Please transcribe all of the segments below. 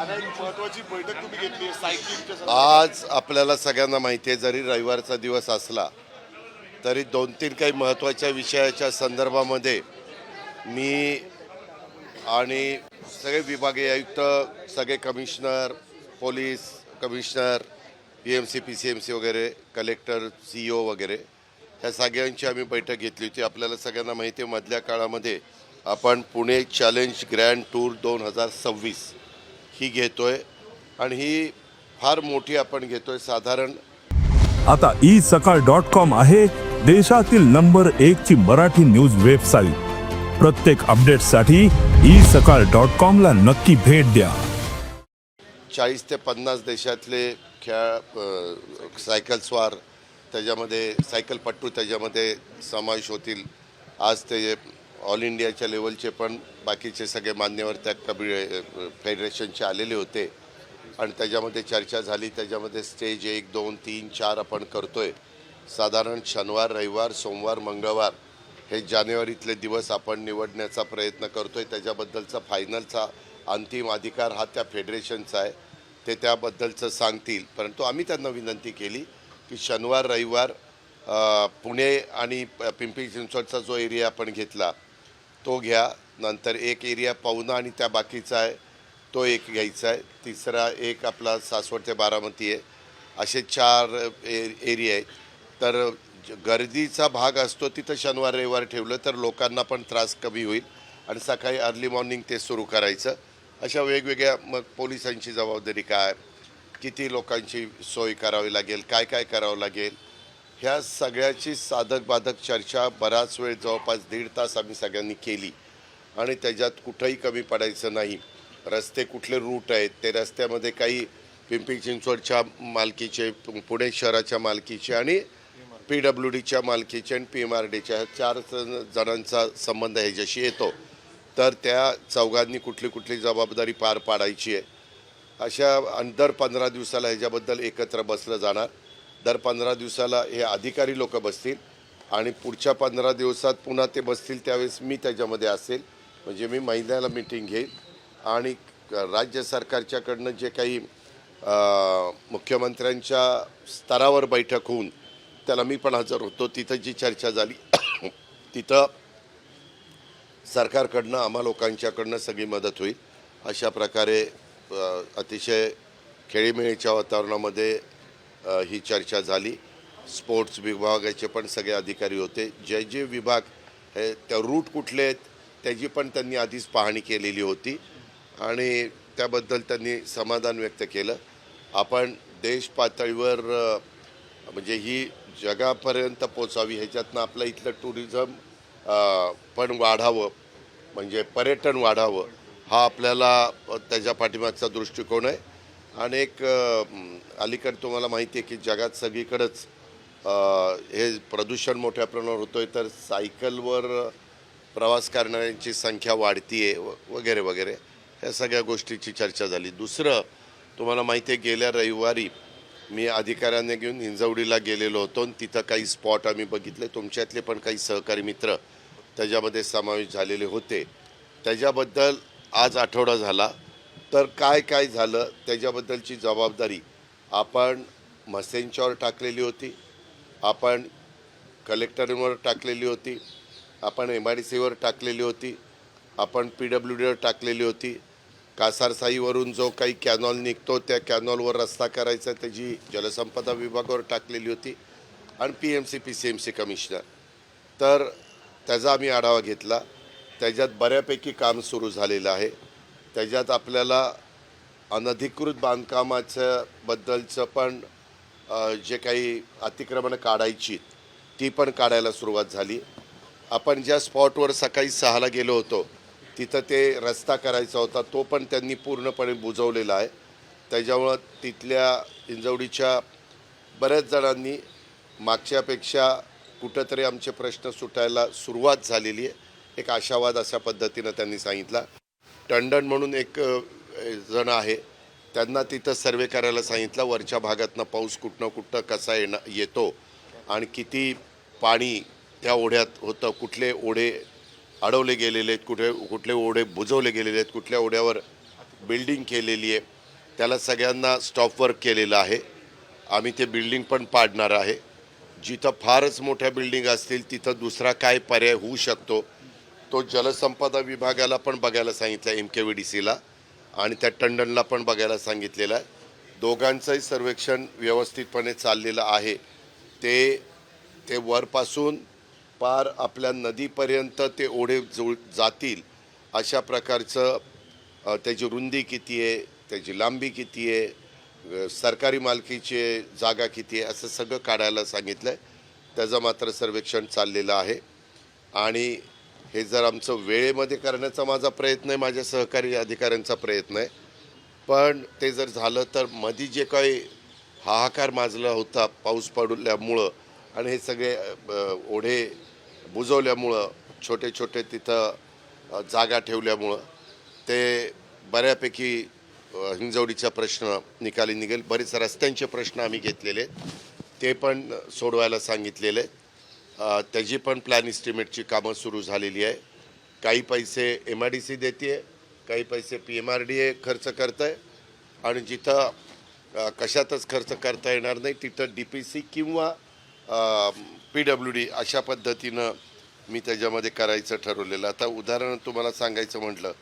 महत्वाची बैठक तुम्ही घेतली आज आपल्याला सगळ्यांना माहिती आहे जरी रविवारचा दिवस असला तरी दोन तीन काही महत्त्वाच्या विषयाच्या संदर्भामध्ये मी आणि सगळे विभागीय आयुक्त सगळे commissioner police commissioner P M C P C M C वगैरे कलेक्टर सी ओ वगैरे ह्या सगळ्यांची आम्ही बैठक घेतली होती. आपल्याला सगळ्यांना माहिती आहे मधल्या काळामध्ये आपण पुणे चॅलेंज ग्रँड टूर दोन हजार सव्वीस ही घेतोय आणि ही फार मोठी आपण घेतोय साधारण. आता ई सकाळ डॉट कॉम आहे देशातील नंबर एक ची मराठी न्यूज वेबसाईट. प्रत्येक अपडेटसाठी ई सकाळ डॉट कॉम ला नक्की भेट द्या. चाळीस ते पन्नास देशातले खेळ सायकल स्वार त्याच्यामध्ये सायकलपट्टू त्याच्यामध्ये समावेश होतील. आज ते ऑल इंडियाच्या लेवलचे पण बाकीचे सगळे मान्यवर त्या कबी फेडरेशनचे आलेले होते. आणि त्याच्यामध्ये चर्चा झाली त्याच्यामध्ये स्टेज एक दोन तीन चार आपण करतोय. साधारण शनिवार रविवार सोमवार मंगळवार हे जानेवारीतले दिवस आपण निवडण्याचा प्रयत्न करतोय. त्याच्याबद्दलचा फायनलचा अंतिम अधिकार हा त्या फेडरेशनचा आहे. ते त्याबद्दलचं सांगतील. परंतु आम्ही त्यांना विनंती केली की शनिवार रविवार पुणे आणि पिंपरी चिंचवडचा जो एरिया आपण घेतला तो घ्या. नंतर एक एरिया पवना आणि त्या बाकीचा आहे तो एक घ्यायचा आहे. तिसरा एक आपला सासवड ते बारामती आहे. असे चार ए एरिया आहेत. तर ज- गर्दीचा भाग असतो तिथं शनिवार रविवार ठेवलं तर लोकांना पण त्रास कमी होईल आणि सकाळी अर्ली मॉर्निंग ते सुरू करायचं. अशा वेगवेगळ्या मग पोलिसांची जबाबदारी काय? किती लोकांची सोय करावी लागेल? काय काय करावं लागेल? ह्या सगळ्याची साधक बाधक चर्चा बराच वेळ जवळपास दीड तास आम्ही सगळ्यांनी केली. आणि त्याच्यात कुठंही कमी पडायचं नाही. रस्ते कुठले रूट आहेत ते रस्त्यामध्ये काही पिंपरी चिंचवडच्या मालकीचे पुणे शहराच्या मालकीचे आणि पी डब्ल्यू डीच्या मालकीचे आणि पी एम आर डीच्या चार जणांचा संबंध ह्याच्याशी येतो. तर त्या चौघांनी कुठली कुठली जबाबदारी पार पाडायची आहे. अशा आणि दर पंधरा दिवसाला ह्याच्याबद्दल एकत्र बसलं जाणार. दर पंधरा दिवसाला हे अधिकारी लोक बसतील आणि पुढच्या पंधरा दिवसात पुन्हा ते बसतील त्यावेळेस मी त्याच्यामध्ये असेल. म्हणजे मी महिन्याला मिटिंग घेईल आणि राज्य सरकारच्याकडनं जे काही मुख्यमंत्र्यांच्या स्तरावर बैठक होऊन त्याला मी पण हजर होतो. तिथं जी चर्चा झाली तिथं सरकारकडनं आम्हा लोकांच्याकडनं सगळी मदत होईल. अशा प्रकारे अतिशय खेळीमेळीच्या वातावरणामध्ये ही चर्चा झाली. स्पोर्ट्स विभागाचे पण सगळे अधिकारी होते. जे जे विभाग हे त्या रूट कुठले आहेत त्याची पण त्यांनी आधीच पाहणी केलेली होती आणि त्याबद्दल त्यांनी समाधान व्यक्त केलं. आपण देश पातळीवर म्हणजे ही जगापर्यंत पोचावी ह्याच्यातनं आपलं इथलं टुरिझम पण वाढावं म्हणजे पर्यटन वाढावं हा आपल्याला त्याच्या पाठीमागचा दृष्टिकोन आहे. अनेक अलीकडे तुम्हाला माहिती आहे की जगात सगळीकडंच हे प्रदूषण मोठ्या प्रमाणावर होतो आहे तर सायकलवर प्रवास करणाऱ्यांची संख्या वाढती आहे वगैरे वगैरे. ह्या सगळ्या गोष्टीची चर्चा झाली. दुसरं तुम्हाला माहिती आहे गेल्या रविवारी मी अधिकाऱ्यांना घेऊन हिंजवडीला गेलेलो होतो आणि तिथं काही स्पॉट आम्ही बघितले. तुमच्यातले पण काही सहकारी मित्र त्याच्यामध्ये समावेश झालेले होते. त्याच्याबद्दल आज आठवडा झाला. तर काय काय झालं त्याच्याबद्दलची जबाबदारी आपण म्हसेंच्यावर टाकलेली होती आपण कलेक्टरवर टाकलेली होती आपण एम आय डी सीवर टाकलेली होती आपण पी डब्ल्यू डीवर टाकलेली होती. कासारसाईवरून जो काही कॅनॉल निघतो त्या कॅनॉलवर रस्ता करायचा त्याची जलसंपदा विभागावर टाकलेली होती आणि P M C P C M C commissioner. तर त्याचा आम्ही आढावा घेतला. त्याच्यात बऱ्यापैकी काम सुरू झालेलं आहे. त्याच्यात आपल्याला अनधिकृत बांधकामाच्या बद्दलचं पण जे काही अतिक्रमणं काढायची ती पण काढायला सुरुवात झाली. आपण ज्या स्पॉटवर सकाळी सहाला गेलो होतो तिथं ते रस्ता करायचा होता तो पण त्यांनी पूर्णपणे बुजवलेला आहे. त्याच्यामुळं तिथल्या इंजवडीच्या बऱ्याच जणांनी मागच्यापेक्षा कुठंतरी आमचे प्रश्न सुटायला सुरुवात झालेली आहे. एक आशावाद अशा पद्धतीनं त्यांनी सांगितला. टंडन म्हणून एक जण आहे. त्यांना तिथं सर्वे करायला सांगितलं वरच्या भागातनं पाऊस कुठनं कुठं कसा येणं येतो आणि किती पाणी त्या ओढ्यात होतं कुठले ओढे अडवले गेलेले आहेत कुठे कुठले ओढे बुजवले गेलेले आहेत कुठल्या ओढ्यावर बिल्डिंग केलेली आहे त्याला सगळ्यांना स्टॉप वर्क केलेलं आहे. आम्ही ते बिल्डिंग पण पाडणार आहे. जिथं फारच मोठ्या बिल्डिंग असतील तिथं दुसरा काय पर्याय होऊ शकतो? तो जलसंपदा विभागाला पण बघायला सांगितलं एम के व्ही डी सीला आणि त्या टंडनला पण बघायला सांगितलेलं आहे. दोघांचंही सर्वेक्षण व्यवस्थितपणे चाललेलं आहे. ते ते वरपासून पार आपल्या नदीपर्यंत ते ओढे जुळ जातील अशा प्रकारचं त्याची रुंदी किती आहे त्याची लांबी किती आहे सरकारी मालकीची जागा किती आहे असं सगळं काढायला सांगितलं आहे त्याचं मात्र सर्वेक्षण चाललेलं आहे. आणि हे जर आमचं वेळेमध्ये करण्याचा माझा प्रयत्न आहे माझ्या सहकारी अधिकाऱ्यांचा प्रयत्न आहे. पण ते जर झालं तर मधी जे काही हाहाकार माजला होता पाऊस पडल्यामुळं आणि हे सगळे ओढे बुजवल्यामुळं छोटे छोटे तिथं जागा ठेवल्यामुळं ते बऱ्यापैकी हिंजवडीचा प्रश्न निकाली निघेल. बरेच रस्त्यांचे प्रश्न आम्ही घेतलेले ते पण सोडवायला सांगितलेले आहेत. त्याची पण प्लॅन इस्टिमेटची कामं सुरू झालेली आहे. काही पैसे एम आय डी सी देते काही पैसे P M R D A खर्च करत आहे आणि जिथं कशातच खर्च करता येणार नाही तिथं डी पी सी किंवा पी डब्ल्यू डी अशा पद्धतीनं मी त्याच्यामध्ये करायचं ठरवलेलं. आता उदाहरण तुम्हाला सांगायचं म्हटलं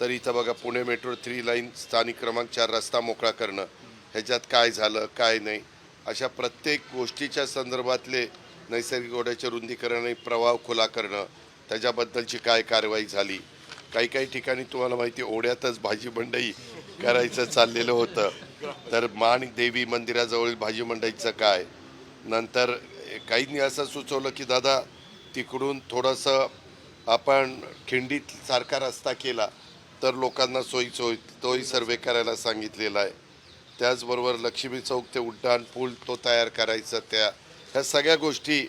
तर इथं बघा पुणे मेट्रो थ्री लाईन स्थानिक क्रमांक चार रस्ता मोकळा करणं. ह्याच्यात काय झालं काय नाही? अशा प्रत्येक गोष्टीच्या संदर्भातले नैसर्गिक ओढ्याचे रुंदीकरण आणि प्रवाह खुला करणं त्याच्याबद्दलची काय कारवाई झाली? काही काही ठिकाणी तुम्हाला माहिती ओढ्यातच भाजी मंडई करायचं चाललेलं होतं. तर मान देवी मंदिराजवळील भाजी मंडईचं काय? नंतर काहींनी असं सुचवलं की दादा तिकडून थोडंसं आपण खिंडीत सारखा रस्ता केला तर लोकांना सोयीचं होईल तोही सर्वे करायला सांगितलेला आहे. त्याचबरोबर लक्ष्मी चौक ते उड्डाण पूल तो तयार करायचा त्या ह्या सगळ्या गोष्टी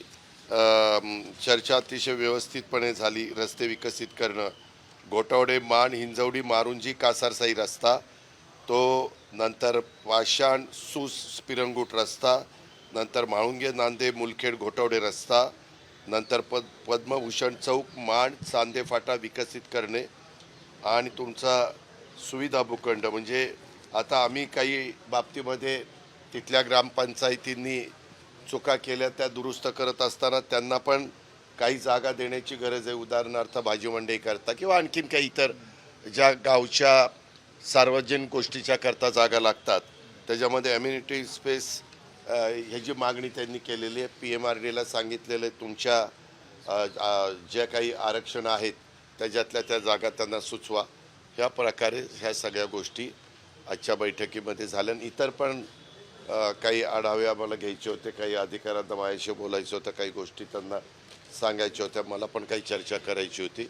चर्चा अतिशय व्यवस्थितपणे झाली रस्ते विकसित करणं. गोटावडे मान हिंजवडी मारुंजी कासारसाई रस्ता. तो नंतर पाषाण सूस पिरंगूट रस्ता. नंतर म्हाळुंगे नांदे मुलखेड घोटवडे रस्ता. नंतर पद पद्मभूषण चौक माण चांदे फाटा विकसित करणे. आणि तुमचा सुविधा भूखंड म्हणजे आता आम्ही काही बाबतीमध्ये तिथल्या ग्रामपंचायतींनी चुका केल्या त्या दुरुस्त करत असताना त्यांना पण काही जागा देण्याची गरज आहे. उदाहरणार्थ भाजी मंडई करता किंवा आणखीन काही इतर ज्या गावच्या सार्वजनिक गोष्टीच्या करता जागा लागतात. त्याच्यामध्ये अम्युनिटी स्पेस ह्याची मागणी त्यांनी केलेली आहे पी एम आर डीला सांगितलेलं आहे तुमच्या ज्या काही आरक्षण आहेत त्याच्यातल्या त्या जागा त्यांना सुचवा. ह्या प्रकारे ह्या सगळ्या गोष्टी आजच्या बैठकीमध्ये झाल्या. आणि इतर पण काही आढावे आम्हाला घ्यायचे होते काही अधिकाऱ्यांना माझ्याशी बोलायचं होतं काही गोष्टी त्यांना सांगायच्या होत्या मला पण काही चर्चा करायची होती.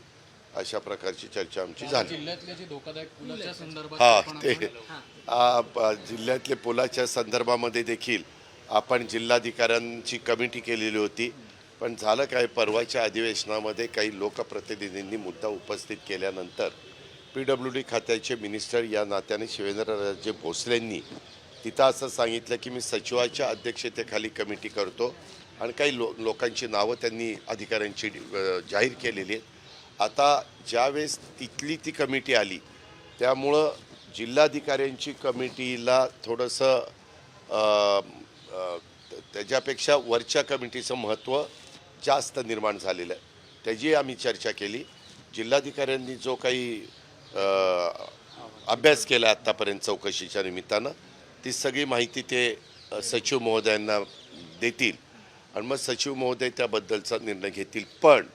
अशा प्रकारची चर्चा आमची झाली. जिल्ह्यातल्या जे धोकादायक पुलाच्या संदर्भात हा आपण ते जिल्ह्यातले पुलाच्या संदर्भामध्ये देखील आपण जिल्हाधिकाऱ्यांची कमिटी केलेली होती. पण झालं काय परवाच्या अधिवेशनामध्ये काही लोकप्रतिनिधींनी मुद्दा उपस्थित केल्यानंतर पी डब्ल्यू डी खात्याचे मिनिस्टर या नात्याने शिवेंद्रराजे भोसलेंनी तिथं असं सांगितलं की मी सचिवाच्या अध्यक्षतेखाली कमिटी करतो. आणि काही लो लोकांची नावं त्यांनी अधिकाऱ्यांची जाहीर केलेली आहेत. आता ज्यावेळेस तिथली ती कमिटी आली त्यामुळं जिल्हाधिकाऱ्यांची कमिटीला थोडंसं त्याच्यापेक्षा वरच्या कमिटीचं महत्त्व जास्त निर्माण झालेलं आहे. त्याची आम्ही चर्चा केली. जिल्हाधिकाऱ्यांनी जो काही अभ्यास केला आत्तापर्यंत चौकशीच्या निमित्तानं ती सगळी माहिती ते सचिव महोदयांना देतील. आणि मग सचिव महोदय त्याबद्दलचा निर्णय घेतील. पण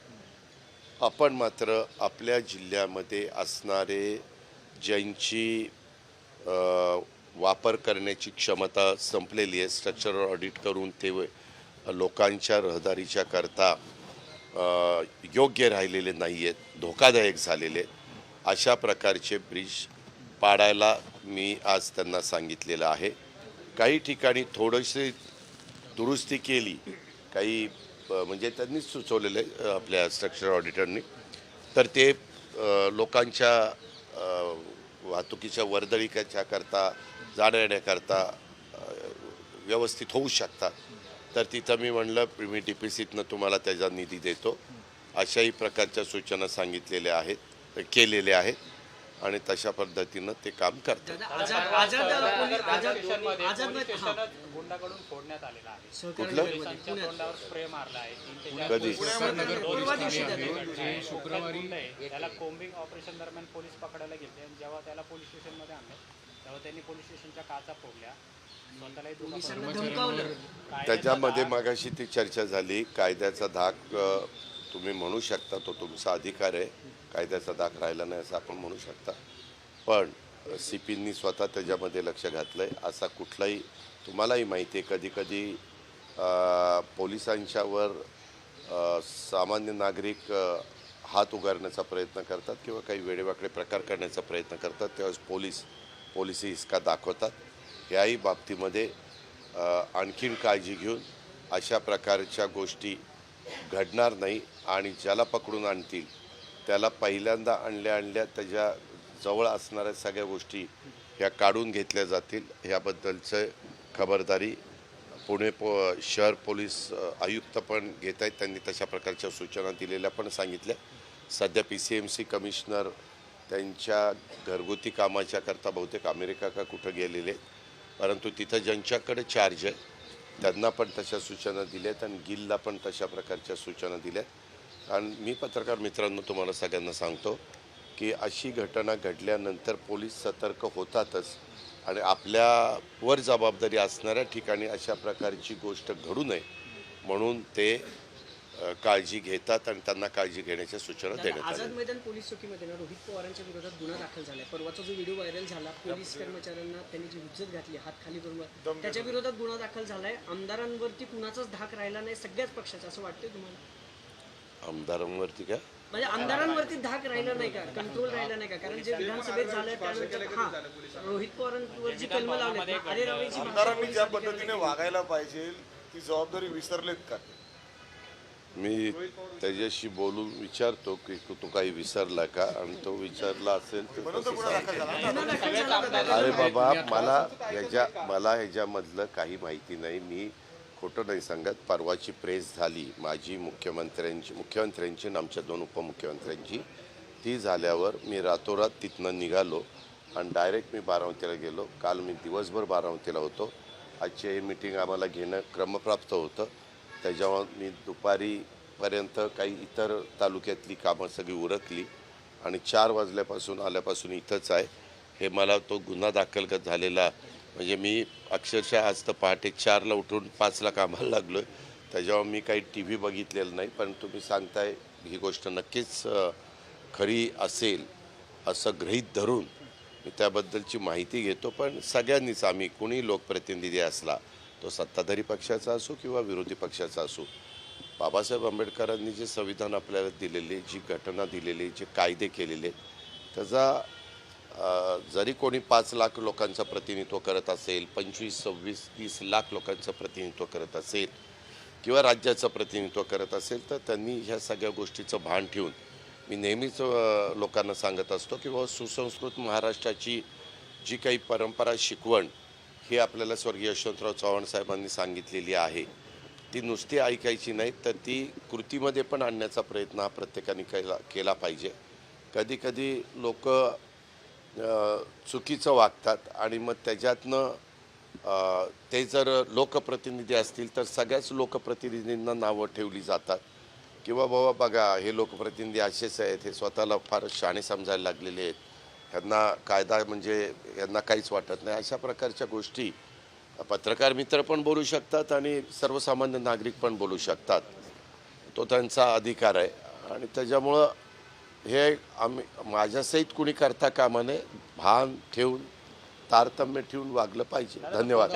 आपण मात्र आपल्या जिल्ह्यामध्ये असणारे ज्यांची वापर करण्याची क्षमता संपलेली आहे स्ट्रक्चरल ऑडिट करून ते लोकांच्या रहदारीच्या करता योग्य राहिलेले नाही आहेत धोकादायक झालेले आहेत. अशा प्रकारचे ब्रिज पाडायला मी आज त्यांना सांगितलेलं आहे. काही ठिकाणी थोडीशी दुरुस्ती केली काही म्हणजे त्यांनीच सुचवलेलं आहे आपल्या स्ट्रक्चर ऑडिटरनी तर ते लोकांच्या वाहतुकीच्या वर्दळीच्या करता जाण्या येण्याकरता व्यवस्थित होऊ शकतात. तर तिथं मी म्हणलं मी डी पी सीतनं तुम्हाला त्याचा निधी देतो. अशाही प्रकारच्या सूचना सांगितलेल्या आहेत केलेल्या आहेत. आणि तशा पद्धतीनं ते काम करतात. मध्ये- कधी ऑपरेशन दरम्यान पोलीस पकडायला गेले. आणि जेव्हा त्याला पोलीस स्टेशनमध्ये आणलं तेव्हा त्यांनी पोलीस स्टेशनच्या काचा फोडल्या. त्याच्यामध्ये मागाशी ती चर्चा झाली. कायद्याचा धाक तुम्ही म्हणू शकता तो तुमचा अधिकार आहे. कायद्याचा दाख राहिला नाही असं आपण म्हणू शकता. पण सी पींनी स्वतः त्याच्यामध्ये लक्ष घातलं आहे असा कुठलाही तुम्हालाही माहिती आहे कधी कधी पोलिसांच्यावर सामान्य नागरिक हात उगारण्याचा प्रयत्न करतात किंवा काही वेडेवाकडे प्रकार करण्याचा प्रयत्न करतात. त्यावेळेस पोलीस पोलिसी हिसका दाखवतात. याही बाबतीमध्ये आणखीन काळजी घेऊन अशा प्रकारच्या गोष्टी घडणार नाही आणि ज्याला पकडून आणतील त्याला पहिल्यांदा आणल्या आणल्या त्याच्याजवळ असणाऱ्या सगळ्या गोष्टी ह्या काढून घेतल्या जातील. ह्याबद्दलचं खबरदारी पुणे पो शहर पोलीस आयुक्त पण घेत आहेत. त्यांनी तशा प्रकारच्या सूचना दिलेल्या पण सांगितल्या. सध्या P C M C commissioner त्यांच्या घरगुती कामाच्या करता बहुतेक अमेरिका का कुठं गेलेले आहेत. परंतु तिथं ज्यांच्याकडे चार्ज आहे त्यांना पण तशा सूचना दिल्या आहेत आणि गिलला पण तशा प्रकारच्या सूचना दिल्या आहेत. आणि मी पत्रकार मित्रांनो तुम्हाला सगळ्यांना सांगतो की अशी घटना घडल्यानंतर पोलीस सतर्क होतातच आणि आपल्यावर जबाबदारी असणाऱ्या ठिकाणी अशा प्रकारची गोष्ट घडू नये म्हणून ते काळजी घेतात आणि त्यांना काळजी घेण्याच्या सूचना देण्यात आझाद आल्या. मैदान पोलीस चौकीमध्ये ना रोहित पवारांच्या विरोधात गुन्हा दाखल झालाय. परवाचा जो व्हिडिओ व्हायरल झाला पोलीस कर्मचाऱ्यांना त्यांनी जी हुज्जत घातली हात खाली करून त्याच्या विरोधात गुन्हा दाखल झालाय. आमदारांवरती कुणाचाच धाक राहिला नाही सगळ्याच पक्षाचा. असं वाटतंय तुम्हाला? आमदारांवरती का? म्हणजे आमदारांवरती धाक राहिला नाही का? कंट्रोल राहिला नाही का? कारण जे विधानसभेत झालंय त्यानंतर हा रोहित पवारांवर जी कलम लावली अरे रावेची भाषा आमदारांनी ज्या पद्धतीने वागायला पाहिजे ती जबाबदारी विसरलेत का? मी त्याच्याशी बोलून विचारतो की तू तू काही विसरला का? आणि तो विचारला असेल तर तसं सांग. अरे बाबा मला ह्याच्या मला ह्याच्यामधलं काही माहिती नाही. मी खोटं नाही सांगत. परवाची प्रेस झाली माझी मुख्यमंत्र्यांची मुख्यमंत्र्यांची आणि आमच्या दोन उपमुख्यमंत्र्यांची. ती झाल्यावर मी रातोरात तिथनं निघालो आणि डायरेक्ट मी बारामतीला गेलो. काल मी दिवसभर बारामतीला होतो. आजची हे मिटिंग आम्हाला घेणं क्रमप्राप्त होतं. त्याच्यावर मी दुपारीपर्यंत काही इतर तालुक्यातली कामं सगळी उरकली आणि चार वाजल्यापासून आल्यापासून इथंच आहे. हे मला तो गुन्हा दाखल झालेला म्हणजे मी अक्षरशः आज तर पहाटे चारला उठून पाचला कामाला लागलो आहे त्याच्यावर मी काही टी व्ही बघितलेलं नाही पण तुम्ही सांगताय ही गोष्ट नक्कीच खरी असेल असं गृहीत धरून मी त्याबद्दलची माहिती घेतो. पण सगळ्यांनीच आम्ही कुणी लोकप्रतिनिधी असला तो सत्ताधारी पक्षाचा असो किंवा विरोधी पक्षाचा असो बाबासाहेब आंबेडकरांनी जे संविधान आपल्याला दिलेले जी घटना दिलेली जे कायदे केलेले त्याचा जरी कोणी पाच लाख लोकांचं प्रतिनिधित्व करत असेल पंचवीस सव्वीस तीस लाख लोकांचं प्रतिनिधित्व करत असेल किंवा राज्याचं प्रतिनिधित्व करत असेल तर त्यांनी ह्या सगळ्या गोष्टीचं भान ठेवून मी नेहमीच लोकांना सांगत असतो की बाबा सुसंस्कृत महाराष्ट्राची जी काही परंपरा शिकवण ही आपल्याला स्वर्गीय यशवंतराव चव्हाण साहेबांनी सांगितलेली आहे ती नुसती ऐकायची नाही तर ती कृतीमध्ये पण आणण्याचा प्रयत्न हा प्रत्येकाने केला केला पाहिजे. कधीकधी लोक चुकीचं वागतात आणि मग त्याच्यातनं ते जर लोकप्रतिनिधी असतील तर सगळ्याच लोकप्रतिनिधींना नावं ठेवली जातात. किंवा बाबा बघा हे लोकप्रतिनिधी असेच आहेत हे स्वतःला फार शाणे समजायला लागलेले आहेत. ह्यांना कायदा म्हणजे यांना काहीच वाटत नाही. अशा प्रकारच्या गोष्टी पत्रकार मित्र पण बोलू शकतात आणि सर्वसामान्य नागरिक पण बोलू शकतात. तो त्यांचा अधिकार आहे. आणि त्याच्यामुळं हे आम्ही माझ्यासहित कुणी करता कामा नये. भान ठेवून तारतम्य ठेवून वागलं पाहिजे. धन्यवाद.